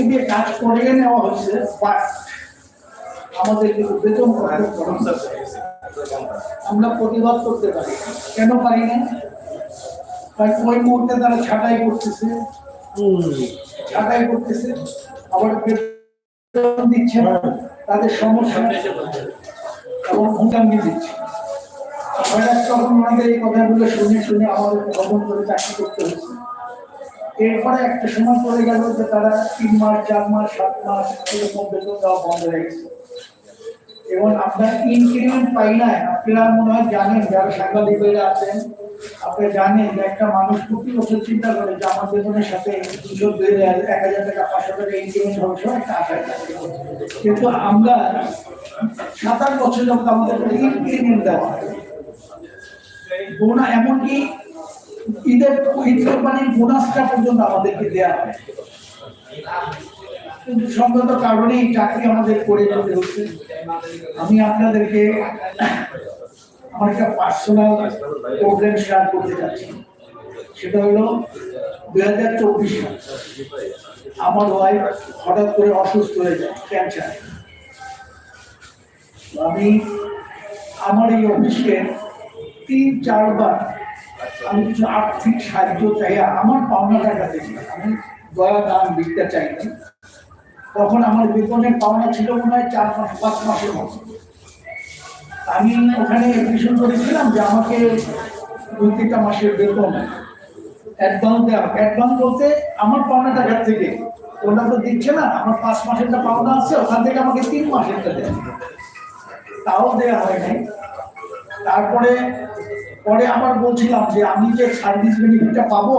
আমাদেরকে দিয়ে কাজ করিয়ে নেওয়া বাট আমাদেরকে বেতন। আমরা প্রতিবাদ করতে পারি। কেন পারি না? কারণ ওই মুহূর্তে তারা ছাঁটাই করতেছে। ছাঁটাই করতেছে আবার বেতন দিচ্ছে না। তাদের সমস্যা এবং হুমকামি দিচ্ছে। হঠাৎ তখন আমাদের এই কথাগুলো শুনে শুনে আমাদের ভ্রমণ করে চাকরি করতে হচ্ছে এরপরে একটা সময় পড়ে গেল যে তারা তিন মাস, চার মাস, সাত মাস এরকম বেতন দেওয়া বন্ধ হয়ে গেছে। এবং আপনার ইনক্রিমেন্ট পাই না আপনারা মনে হয় জানেন, যারা সাংবাদিকরা আছেন আপনি জানেন যে একটা মানুষ প্রতি বছর চিন্তা করে যে আমার বেতনের সাথে দুশো, দুই হাজার, এক হাজার টাকা পাঁচশো টাকা ইনক্রিমেন্ট হবে সব একটা আশায় কিন্তু আমরা সাত আট বছর যখন আমাদের ইনক্রিমেন্ট দেওয়া হয় এমনকি ঈদের ঈদ কোরবানির বোনাসটা পর্যন্ত আমাদেরকে দেওয়া হয় কিন্তু সঙ্গত কারণে এই চাকরি আমাদের করে যেতে হচ্ছে। আমি আপনাদেরকে আমার একটা পার্সোনাল প্রবলেম শেয়ার করতে চাচ্ছি। সেটা হলো দুই হাজার চব্বিশ সাল আমার ওয়াইফ হঠাৎ করে অসুস্থ হয়ে যায় ক্যান্সার আমি আমার এই অফিসকে তিন চারবার আমি আর্থিক সাহায্য চাই, আমার পাওনা টাকা আমি দয়া দান ভিক্ষা চাইনি তখন আমার বেতনের পাওনা ছিল মনে হয় চার মাস, পাঁচ মাসের মতো। আমি ওখানে এপ্লিকেশন করেছিলাম যে আমাকে তিনটা মাসের বেতন অ্যাডভান্স দেওয়া অ্যাডভান্স বলতে আমার পাওনা টাকার থেকে। ওটা তো দিচ্ছে না, আমার পাঁচ মাসেরটা পাওনা আছে, ওখান থেকে আমাকে তিন মাসেরটা দেয় তাও দেওয়া হয় নাই। তারপরে পরে আবার বলছিলাম যে আমি যে সার্ভিস বেনিফিটটা পাবো,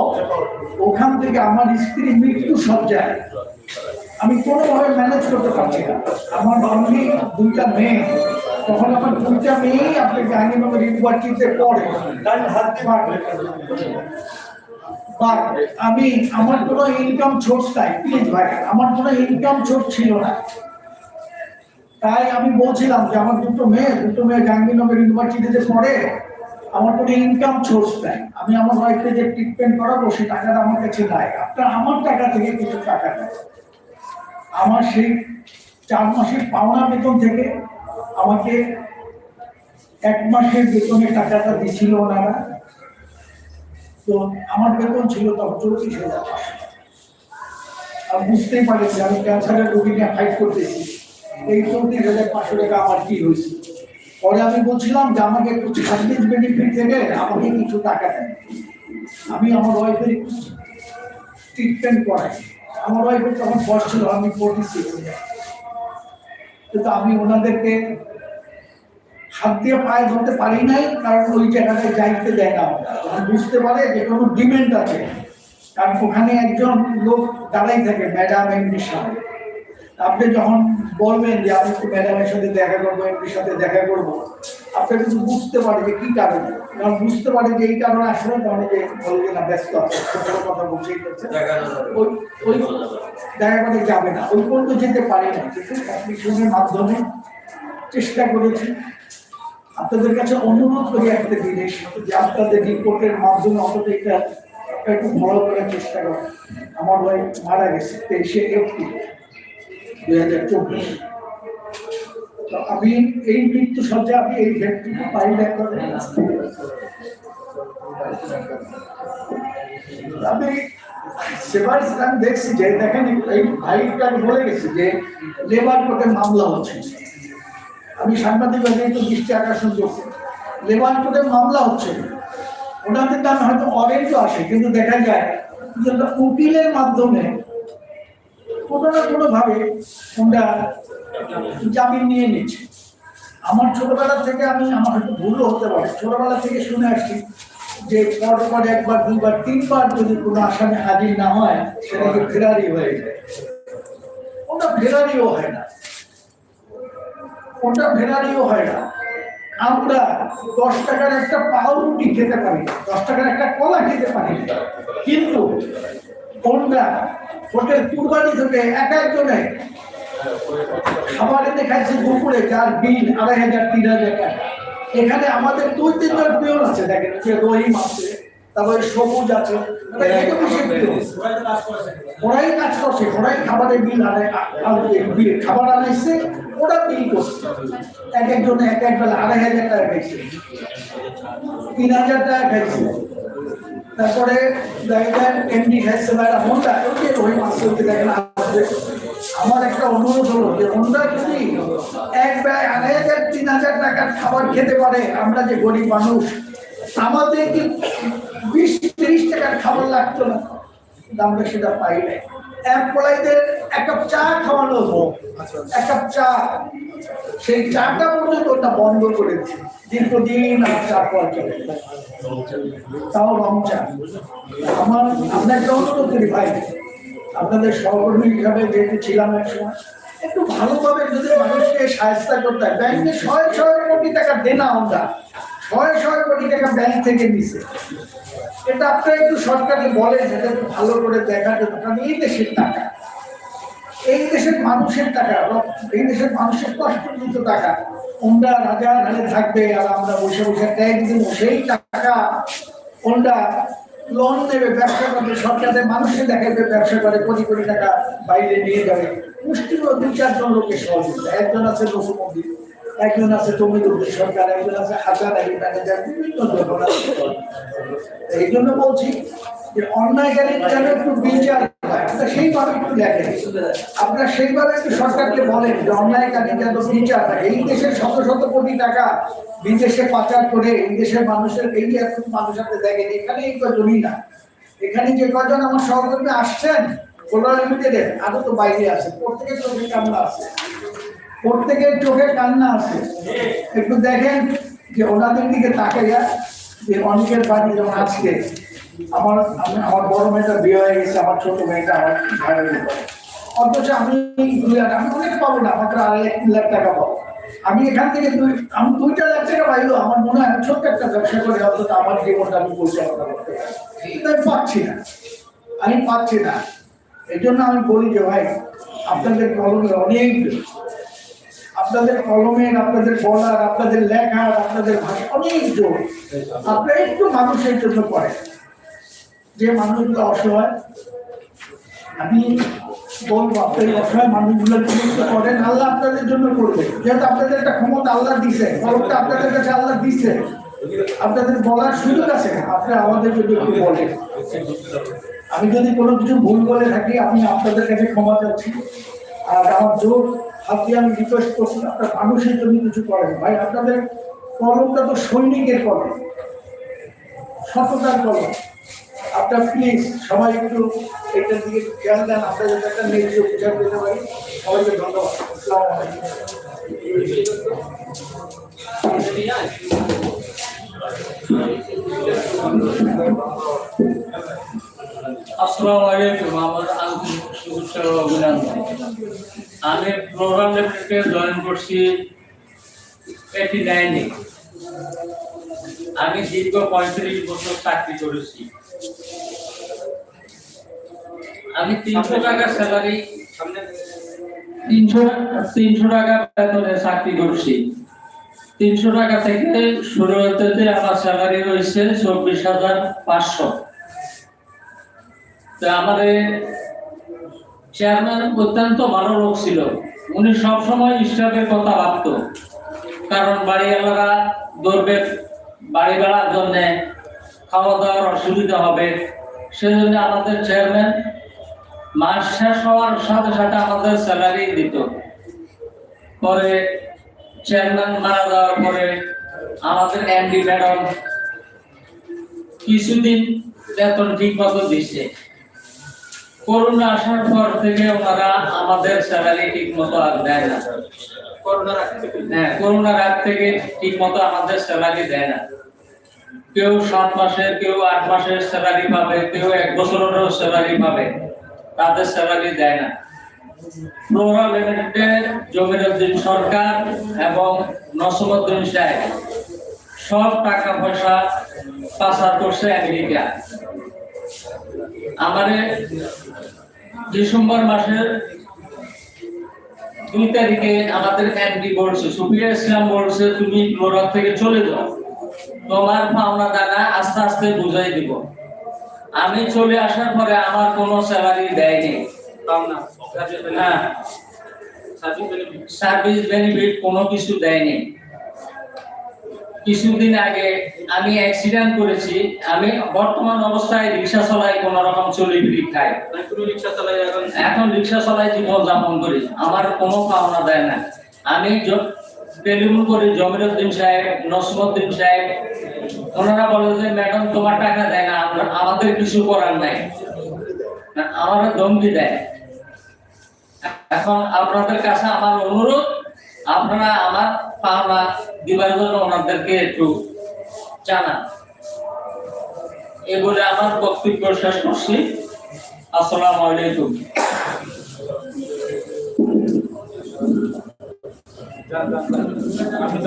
ওখান থেকে আমার স্ত্রী মৃত্যু সজ্জায়। আমি কোনোভাবে ম্যানেজ করতে পারছি না। আমার অনলি দুইটা মেয়ে, তখন আমার দুইটা মেয়েই আপনি জাহাঙ্গীরনগর ইউনিভার্সিটিতে পড়ে। আমি, আমার কোনো ইনকাম সোর্স নাই প্লিজ ভাই, আমার কোনো ইনকাম সোর্স ছিল না। তাই আমি বলছিলাম যে আমার দুটো মেয়ে দুটো মেয়ে জাহাঙ্গীরনগর ইউনিভার্সিটিতে পড়ে আমার কোনো ইনকাম সোর্স নাই। আমি আমার ওয়াইফকে যে ট্রিটমেন্ট করাবো সেই টাকাটা আমার কাছে নাই। আপনার আমার টাকা থেকে কিছু টাকা দেয় আমার সেই চার মাসের পাওনা বেতন থেকে আমাকে এক মাসের বেতনের টাকাটা দিছিল ওনারা। তো আমার বেতন ছিল তখন চল্লিশ হাজার আর বুঝতেই পারেন যে আমি ক্যান্সারের রোগী নিয়ে ফাইট করতেছি। এই চল্লিশ হাজার পাঁচশো টাকা আমার কি হয়েছে? পরে আমি বলছিলাম যে আমাকে একটু সার্ভিস বেনিফিট থেকে, আমাকে কিছু টাকা দেন। আমি আমার ওয়াইফের ট্রিটমেন্ট করাই। আমার ওয়াইফের তখন বয়স ছিল, আমি ফোর্টি সিক্স কিন্তু আমি ওনাদেরকে হাত দিয়ে পায়ে ধরতে পারি নাই, কারণ ওই জায়গাটায় যাইতে দেয় না বুঝতে পারে যে কোনো ডিমেন্ড আছে। কারণ ওখানে একজন লোক দাঁড়াই থাকে ম্যাডাম এমডির সামনে আপনি যখন বলবেন যে আমি একটু ম্যাডামের সাথে দেখা করব এমডির সাথে দেখা করব আপনি কিন্তু বুঝতে পারে যে কি কারণে। কারণ বুঝতে পারে যে এই কারণে আসলে তাহলে যে বলবে না ব্যস্ত আছে কথা বলছেই করছে। ওই ওই দেখা করে যাবে না। ওই পর্যন্ত যেতে পারে না। কিন্তু অ্যাপ্লিকেশনের মাধ্যমে চেষ্টা করেছি। আপনাদের কাছে অনুরোধ করি একটা জিনিস যে আপনাদের রিপোর্টের মাধ্যমে অন্তত এটা একটু বড় করার চেষ্টা করেন। আমার ভাই মারা গেছে তেইশে এপ্রিল। দুই হাজার চব্বিশ। তো আমি এই মৃত্যু সজ্জা আমি এই ব্যক্তিকে পাই আমি সেবার আমি দেখছি যে, দেখেন, এই ভাইটা আমি বলে গেছি যে, লেবার কোর্টে মামলা হচ্ছে। আমি সাংবাদিক একটু দৃষ্টি আকর্ষণ করছি। লেবার কোর্টে মামলা হচ্ছে। ওনাদের নাম হয়তো অরেঞ্জও আসে, কিন্তু দেখা যায় উকিলের মাধ্যমে কোনো না কোনো ভাবে ওরা জামিন নিয়ে নিচ্ছে আমার ছোটবেলা থেকে আমি, আমার হয়তো ভুলও হতে পারে, ছোটবেলা থেকে শুনে আসছি যে পর পর একবার, দুইবার, তিনবার যদি কোনো আসামি হাজির না হয় সেটাকে ফেরারি হয়ে যায়? ওটা ফেরারিও হয় না। ওটা ফেরারিও হয় না। আমরা দশ টাকার একটা পাউরুটি খেতে পারি, দশ টাকার একটা কলা খেতে পারি। কিন্তু কোনটা? হোটেল কুরবানি থেকে এক একজনে। খাবার দুপুরে যার বিল, আড়াই হাজার, তিন হাজার টাকা। এখানে আমাদের দুই পিওন আছে, দেখেন তারপরে সবুজ আছে ওরাই কাজ করছে, ওরাই খাবারের বিল আনে খাবার আনাইছে, ওরা বিল করছে। এক একজন এক এক বেলা আড়াই হাজার টাকা খাইছে। তিন হাজার টাকা খাইছে। তারপরে দেখা যায় এমনি খাইছে বা হোন্ডা ওই মাছ চলতে দেখেন আসবে। আমার একটা অনুরোধ হলো যে হোন্ডা যদি এক ব্যয় আড়াই হাজার তিন হাজার টাকার খাবার খেতে পারে আমরা যে গরিব মানুষ আমাদের কি বিশ তিরিশ টাকার খাবার লাগতো না? আমরা সেটা পাই নাই। এমপ্লয়ীদের এক কাপ চা খাওয়ানো হোক এক কাপ চা। সেই চারটা পর্যন্ত ওটা বন্ধ করে করেছে দীর্ঘদিন আর চা চলে তাও রং চা আমার আপনাকে অনুরোধ করি ভাই, আপনাদের সহকর্মী হিসাবে যেহেতু ছিলাম এক সময়, একটু ভালোভাবে যদি মানুষকে সাহায্য করতে হয়, ব্যাংকে ছয় ছয় কোটি টাকা দেনা আমরা। ছয় ছয় কোটি টাকা ব্যাংক থেকে নিছে। এটা আপনারা একটু সরকারকে বলেন এটা একটু ভালো করে দেখা যেত কারণ এই দেশের টাকা। এই দেশের মানুষের টাকা এই দেশের মানুষের কষ্টকৃত টাকা ওনরা রাজার ঘরে থাকবে আর আমরা বসে বসে ট্যাক্স দিব সেই টাকা ওনরা লোন দেবে, ব্যবসা করবে সরকারের মানুষকে দেখাবে, ব্যবসা করে কোটি কোটি টাকা বাইরে নিয়ে যাবে। মুষ্টিগুলো দু চারজন লোকের সহযোগিতা। একজন আছে লোকমন্দির একজন আছে তমিদুল সরকার, একজন আছে হাজার আলী ম্যানেজার, বিভিন্ন এই জন্য বলছি যে অন্যায়কারী যেন একটু সেইভাবে একটু দেখেন আপনারা সেইভাবে একটু সরকারকে বলেন যে অন্যায়কারী বিচার এই দেশের শত শত কোটি টাকা বিদেশে পাচার করে এই দেশের মানুষের, এই মানুষ আপনি দেখেন, এখানে এই কজনই না। এখানে যে কজন আমার সহকর্মী আসছেন আরও তো বাইরে আছে প্রত্যেকের চোখে আছে। প্রত্যেকের চোখে কান্না আছে। একটু দেখেন যে ওনাদের দিকে তাকাইয়া যে অনেকের বাড়ি যেমন আজকে, আমার, আমি, আমার বড় মেয়েটা বিয়ে হয়ে গেছে, আমার ছোট মেয়েটা আমার ভাইয়ের উপরে। অথচ আমি দুই লাখ আমি অনেক পাবো না, মাত্র আড়াই তিন লাখ টাকা পাবো। আমি এখান থেকে দুই, আমি দুইটা লাখ টাকা পাইলো আমার মনে হয় ছোট্ট একটা ব্যবসা করে অন্তত আমার জীবনটা আমি পরিচালনা করতে আমি পাচ্ছি না। আমি পাচ্ছি না। এই জন্য আমি বলি যে ভাই, আপনাদের কলমে অনেক আপনাদের কলমের আপনাদের বলার, আপনাদের লেখার, আপনাদের ভাষা অনেক জোর। আপনারা একটু মানুষের জন্য করেন যে মানুষগুলো অসহায়, আমি বলব, আপনার এই অসহায় মানুষগুলোর জন্য করেন। আল্লাহ আপনাদের জন্য করবে। যেহেতু আপনাদের একটা ক্ষমতা আল্লাহ দিছে, ফলকটা আপনাদের কাছে আল্লাহ দিছে। আপনাদের বলার সুযোগ আছে আপনি আমাদের জন্য একটু বলেন। আমি যদি কোনো কিছু ভুল বলে থাকি, আমি আপনাদের কাছে ক্ষমা চাচ্ছি। আর আমার জোর হাতে আমি রিকোয়েস্ট করছি, আপনার মানুষের জন্য কিছু করেন। ভাই, আপনাদের কলমটা তো সৈনিকের কলম। সততার কলম। আপনার প্লিজ সবাই একটু এটার দিকে খেয়াল দেন আপনাদের একটা নেতৃত্ব বিচার পেতে পারি। সবাইকে ধন্যবাদ। আসসালামু আলাইকুম, আমার আন্তরিক শুভেচ্ছা অভিনন্দন। আমি প্রোগ্রাম লেফটেন্টে জয়েন করছি এইটি নাইনে আমি দীর্ঘ পঁয়ত্রিশ বছর চাকরি করেছি। আমি তিনশো টাকা স্যালারি তিনশো তিনশো টাকা বেতনে চাকরি করছি। তিনশো টাকা থেকে শুরু হতে আমার স্যালারি রয়েছে চব্বিশ হাজার পাঁচশো। তো আমাদের চেয়ারম্যান অত্যন্ত ভালো লোক ছিল। উনি সবসময় স্টাফের কথা ভাবত। কারণ বাড়িওয়ালারা ধরবে বাড়ি বেড়ার জন্য খাওয়া দাওয়ার অসুবিধা হবে। সেজন্য আমাদের চেয়ারম্যান মাস শেষ হওয়ার সাথে সাথে আমাদের স্যালারি দিত। পরে চেয়ারম্যান মারা যাওয়ার পরে আমাদের এমডি ম্যাডাম কিছুদিন বেতন ঠিক মতো দিচ্ছে। করোনা আসার পর থেকে ওনারা আমাদের স্যালারি ঠিক মতো আর দেয় না। হ্যাঁ করোনার আগ থেকে ঠিক মতো আমাদের স্যালারি দেয় না। কেউ সাত মাসের কেউ আট মাসের স্যালারি পাবে কেউ এক বছরেরও স্যালারি পাবে তাদের স্যালারি দেয় না। প্রোগ্রাম লিমিটেডের জমিরুদ্দিন সরকার এবং নসমুদ্দিন সাহেব সব টাকা পয়সা পাচার করছে আমেরিকা আমাদের ডিসেম্বর মাসের দুই তারিখে আমাদের এমডি বলছে সুফিয়া ইসলাম বলছে তুমি ফ্লোরা থেকে চলে যাও। তোমার পাওনা টাকা আস্তে আস্তে বুঝাই দিব। আমি চলে আসার পরে আমার কোনো স্যালারি দেয়নি। সার্ভিস হ্যাঁ। সার্ভিস বেনিফিট কোনো কিছু দেয়নি। কিছুদিন আগে আমি অ্যাক্সিডেন্ট করেছি। আমি বর্তমান অবস্থায় রিক্সা চালাই কোন রকম চলি ফিরি খাই পুরো রিক্সা চালাই এখন? এখন রিক্সা চালাই জীবন যাপন করি। আমার কোনো পাওনা দেয় না। আমি করি জমিরুদ্দিন সাহেব নসমুদ্দিন সাহেব ওনারা বলে যে ম্যাডাম তোমার টাকা দেয় না। আমাদের কিছু করার নাই। আমার ধমকি দেয়। এখন আপনাদের কাছে আমার অনুরোধ আপনারা আমার পাওনা দিবার জন্য ওনাদেরকে একটু জানান। এগুলো আমার বক্তব্য শেষ করছি। আসসালামু আলাইকুম। আমি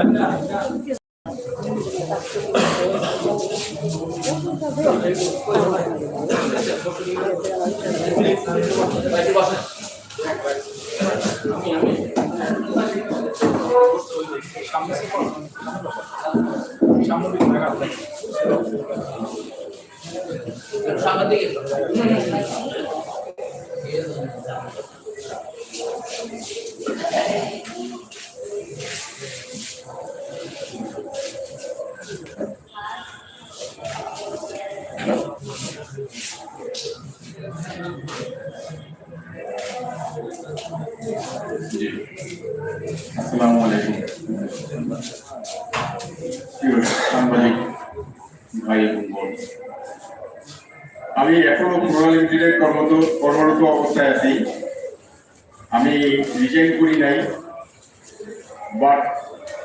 সামনের দিকে জি আসসালামু আলাইকুম প্রিয় সাংবাদিক ভাই এবং বোন আমি এখনও কোরআন লিমিটেডের কর্মরত কর্মরত অবস্থায় আছি। আমি রিজাইন করি নাই বাট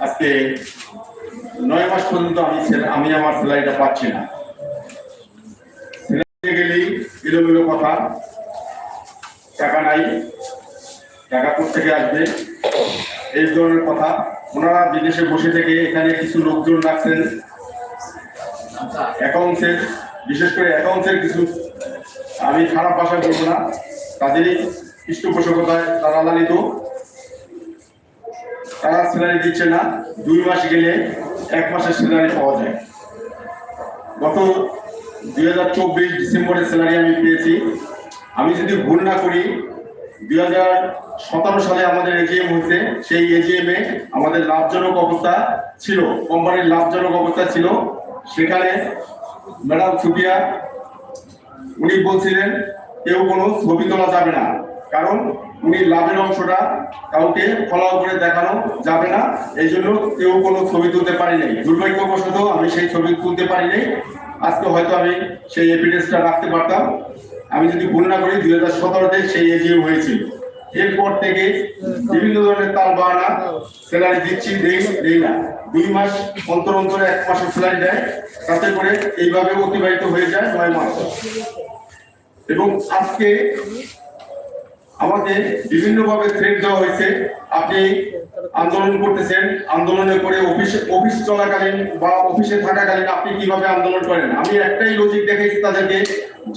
আজকে নয় মাস পর্যন্ত আমি আমি আমার স্যালারিটা পাচ্ছি না। স্যালারি গেলেই এলোমেলো কথা। টাকা নাই টাকা থেকে আসবে? এই ধরনের কথা। ওনারা বিদেশে বসে থেকে এখানে কিছু লোকজন রাখছেন অ্যাকাউন্টসের বিশেষ করে অ্যাকাউন্টসের কিছু আমি খারাপ ভাষা বলব না। তাদেরই পৃষ্ঠপোষকতায় তারা লালিত তারা স্যালারি দিচ্ছে না। দুই মাস গেলে এক মাসের স্যালারি পাওয়া যায়। গত দুই হাজার চব্বিশ ডিসেম্বরের স্যালারি আমি পেয়েছি। আমি যদি ভুল না করি, দুই হাজার সতেরো সালে আমাদের এজিএম হয়েছে। সেই এজিএম এ আমাদের লাভজনক অবস্থা ছিল। কোম্পানির লাভজনক অবস্থা ছিল। সেখানে ম্যাডাম সুফিয়া উনি বলছিলেন, কেউ কোনো ছবি তোলা যাবে না। কারণ উনি লাভের অংশটা কাউকে ফলাও করে দেখানো যাবে না। এই জন্য কেউ কোনো ছবি তুলতে পারি নাই। দুর্ভাগ্যবশত আমি সেই ছবি তুলতে পারি নাই। আজকে হয়তো আমি সেই এভিডেন্সটা রাখতে পারতাম। আমি যদি ভুল না করি, দুই হাজার সতেরোতে সেই এজিএম হয়েছিল এরপর থেকে বিভিন্ন ধরনের তাল বাহানা স্যালারি দিচ্ছি, দেই দেই না। দুই মাস অন্তর অন্তরে এক মাসের স্যালারি দেয়। তাতে করে এইভাবে অতিবাহিত হয়ে যায় নয় মাস। এবং আজকে আমাকে বিভিন্নভাবে থ্রেট দেওয়া হয়েছে। আপনি আন্দোলন করতেছেন আন্দোলনে করে অফিস অফিস চলাকালীন বা অফিসে থাকাকালীন আপনি কীভাবে আন্দোলন করেন? আমি একটাই লজিক দেখেছি তাদেরকে,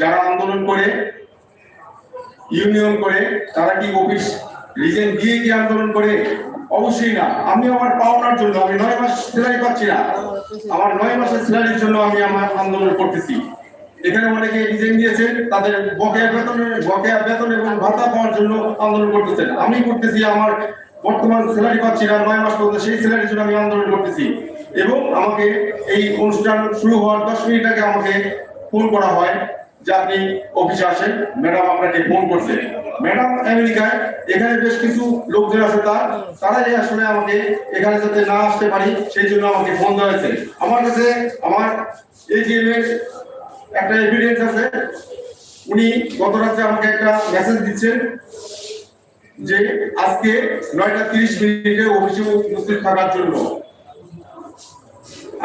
যারা আন্দোলন করে ইউনিয়ন করে, তারা কি অফিস রিজেন দিয়ে কি আন্দোলন করে, অবশ্যই না। আমি আমার পাওনার জন্য, আমি নয় মাস স্যালারি পাচ্ছি না। আমার নয় মাসের স্যালারির জন্য আমি আমার আন্দোলন করতেছি। এখানে অনেকে রিজেন দিয়েছেন তাদের বকেয়া বেতনের বকেয়া বেতন এবং ভাতা পাওয়ার জন্য আন্দোলন করতেছেন। আমি করতেছি, আমার বর্তমান স্যালারি পাচ্ছি না, নয় মাস পর্যন্ত সেই স্যালারির জন্য আমি আন্দোলন করতেছি। এবং আমাকে এই অনুষ্ঠান শুরু হওয়ার দশ মিনিট আগে আমাকে ফোন করা হয়। যে আপনি অফিসে আসেন ম্যাডাম আপনাকে ফোন করছে। ম্যাডাম আমেরিকায়, এখানে বেশ কিছু লোকজন আছে তার। তারাই আসলে আমাকে এখানে যাতে না আসতে পারি, সেই জন্য আমাকে ফোন দেওয়া হয়েছে আমার কাছে আমার এজিএম এর একটা এভিডেন্স আছে। উনি গত রাতে আমাকে একটা মেসেজ দিচ্ছেন যে আজকে নয়টা তিরিশ মিনিটে অফিসে উপস্থিত থাকার জন্য।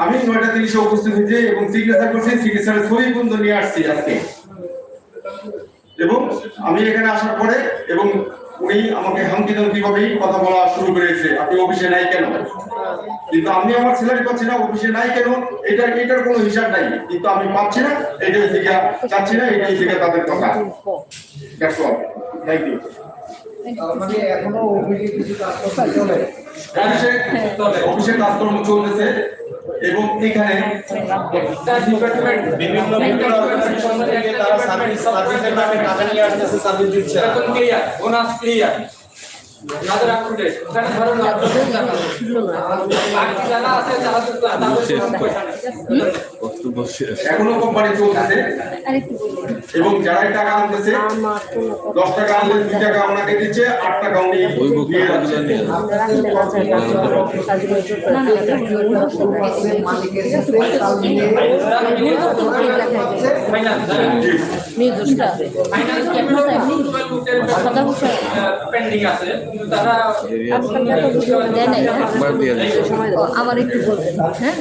আমি নয়টা তিরিশে উপস্থিত হয়েছি এবং সিগনেচার করছি সিগনেচারের ছবি পর্যন্ত নিয়ে আসছি আজকে। এবং আমি এখানে আসার পরে এবং উনি আমাকে হামকি ধমকি ভাবেই কথা বলা শুরু করেছে। আপনি অফিসে নাই কেন? কিন্তু আমি আমার স্যালারি পাচ্ছি না, অফিসে নাই কেন? এটা এটার কোনো হিসাব নাই। কিন্তু আমি পাচ্ছি না, এটাই থেকে চাচ্ছি না, এটাই থেকে তাদের কথা। থ্যাংক ইউ এখনও অফিসে কিছু কাজ চলে অফিসে অফিসে কাজকর্ম চলতেছে এবং এখানে ডিপার্টমেন্ট বিভিন্ন তারা সার্ভিস সার্ভিসের নামে টাকা নিয়ে আসতেছে সার্ভিস দিচ্ছে না। ক্লিয়ার বোনাস ক্লিয়ার এখনও কোম্পানি চলতেছে? এবং যারাই টাকা আনতেছে দশ টাকা আনলে দুই টাকা ওনাকে দিচ্ছে আট টাকা উনি পেন্ডিং আছে। কিন্তু তারা আমার একটু বলবেন হ্যাঁ?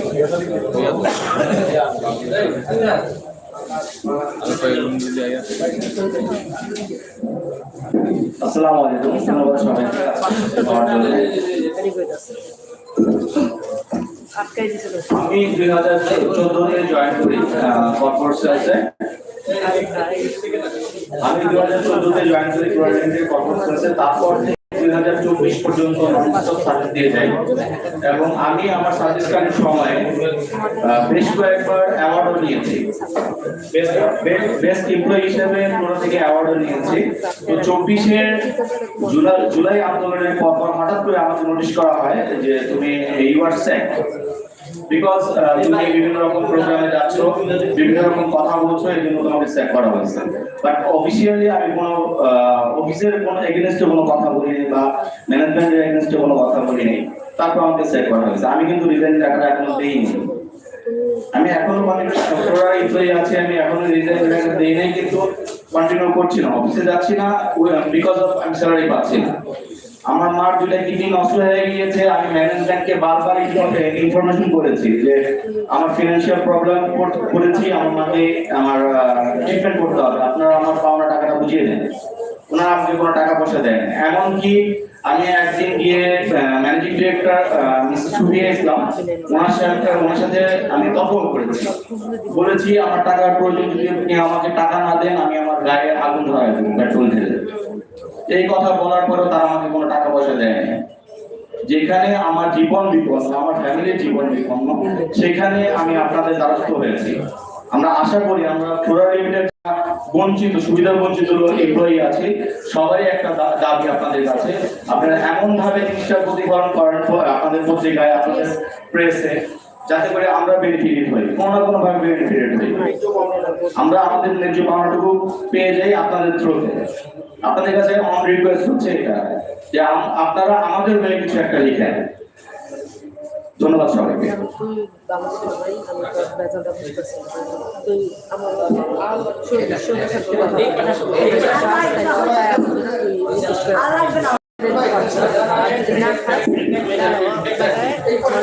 আসসালামু আলাইকুম। ধন্যবাদ সবাইকে আমি দুই হাজার চোদ্দতে জয়েন করি আমি দুই হাজার চোদ্দতে জয়েন করি কর্পোরেট সেলসে তারপর দুই হাজার চব্বিশ পর্যন্ত সার্ভিস দিয়ে যাই। এবং আমি আমার সার্ভিসকালীন সময়ে বেশ কয়েকবার অ্যাওয়ার্ডও নিয়েছি। বেস্ট এমপ্লয়ি হিসেবে পুরো থেকে অ্যাওয়ার্ডও নিয়েছি। তো চব্বিশের জুলাই জুলাই আন্দোলনের পর হঠাৎ করে আমাকে নোটিশ করা হয় যে তুমি আর স্যাক বিকজ তুমি বিভিন্ন রকম প্রোগ্রামে যাচ্ছ, বিভিন্ন রকম কথা বলছো, এই জন্য তোমাকে স্যাক করা হয়েছে। বাট অফিসিয়ালি আমি কোনো অফিসের কোনো এগেনস্টে কোনো কথা বলিনি বা ম্যানেজমেন্টের এগেনস্টে কোনো কথা বলিনি। তারপর আমাকে স্যাক করা হয়েছে। আমি কিন্তু রিজাইন টাকাটা এখনও দিইনি। আমি এখনও মানে টোটাল এমপ্লয়ি আছি, আমি এখনও রিজাইন লেটার দেই নাই কিন্তু কন্টিনিউ করছি না। অফিসে যাচ্ছি না বিকজ অফ আমি স্যালারি পাচ্ছি না। আমার মার দুটা কিডনি নষ্ট হয়ে গিয়েছে, আমি ম্যানেজমেন্টকে বারবার ইনফরমেশন করেছি যে আমার ফিনান্সিয়াল প্রবলেম করেছি, আমার মাকে আমার ট্রিটমেন্ট করতে হবে। আপনারা আমার পাওনা টাকাটা বুঝিয়ে দেন। ওনারা আমাকে কোনো টাকা পয়সা দেন এমনকি আমি একদিন গিয়ে ম্যানেজিং ডিরেক্টর সুফিয়া ইসলাম ওনার সাথে ওনার সাথে আমি তর্ক করেছি। বলেছি, আমার টাকার প্রয়োজন যদি আপনি আমাকে টাকা না দেন, আমি আমার গায়ে আগুন ধরাই দেবো। পেট্রোল ঢেলে দেবো। এই কথা বলার পরেও তারা আমাকে কোনো টাকা পয়সা দেয়নি। যেখানে আমার জীবন বিপন্ন, আমার ফ্যামিলির জীবন বিপন্ন, সেখানে আমি আপনাদের দ্বারস্থ হয়েছি। আমরা আশা করি আমরা ফ্লোরা লিমিটেড বঞ্চিত সুবিধা বঞ্চিত এমপ্লয়ি আছে, সবাই একটা দাবি আপনাদের কাছে। আপনারা এমন ভাবে জিনিসটা প্রতিফলন করেন আপনাদের পত্রিকায়, আপনাদের প্রেসে যাতে করে আমরা বেনিফিটেড হই, কোনো না কোনো ভাবে বেনিফিটেড হই। আমরা আমাদের ন্যায্য পাওনাটুকু পেয়ে যাই আপনাদের থ্রুতে আপনাদের কাছে অন রিকোয়েস্ট হচ্ছে এটা, যে আপনারা আমাদের মেয়ে কিছু একটা লিখেন। ধন্যবাদ সবাইকে। আমার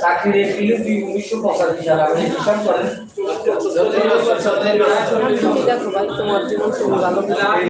চাকরির এপ্রিলে দুই উনিশশো পঁচাশি